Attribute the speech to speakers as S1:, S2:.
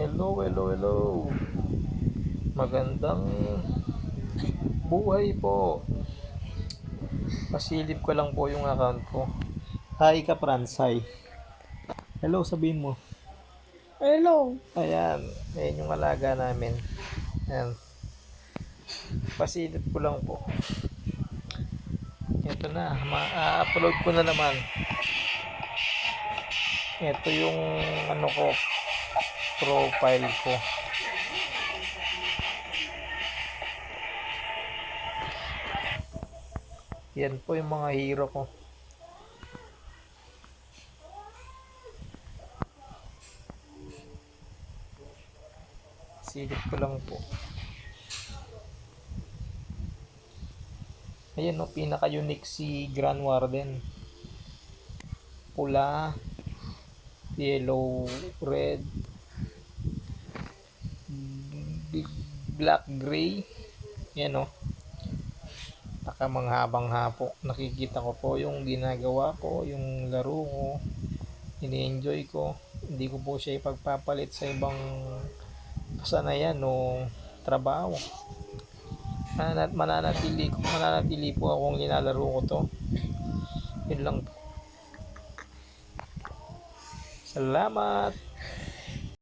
S1: Hello, hello, hello. Magandang buhay po. Pasilip ko lang po yung account ko. Hi ka. Hello, sabihin mo.
S2: Hello.
S1: Ayan. Ayan yung alaga namin. Ayan. Pasilip ko lang po. Ito na. Ma-upload ko na naman. Ito yung ano ko profile ko. Yan po yung mga hero ko. Silip ko lang po. Ayan no, pinaka-unique si Grand Warden. Pula, yellow, red, black, gray. Yan no. Nakamanghabang hapo. Nakikita ko po yung ginagawa ko, yung laro ko. Ini-enjoy ko. Hindi ko po siya ipagpapalit sa ibang kasanayan o trabaho. Mananat, mananatili, mananatili po akong nilalaro ko to. Yun lang po. Salamat!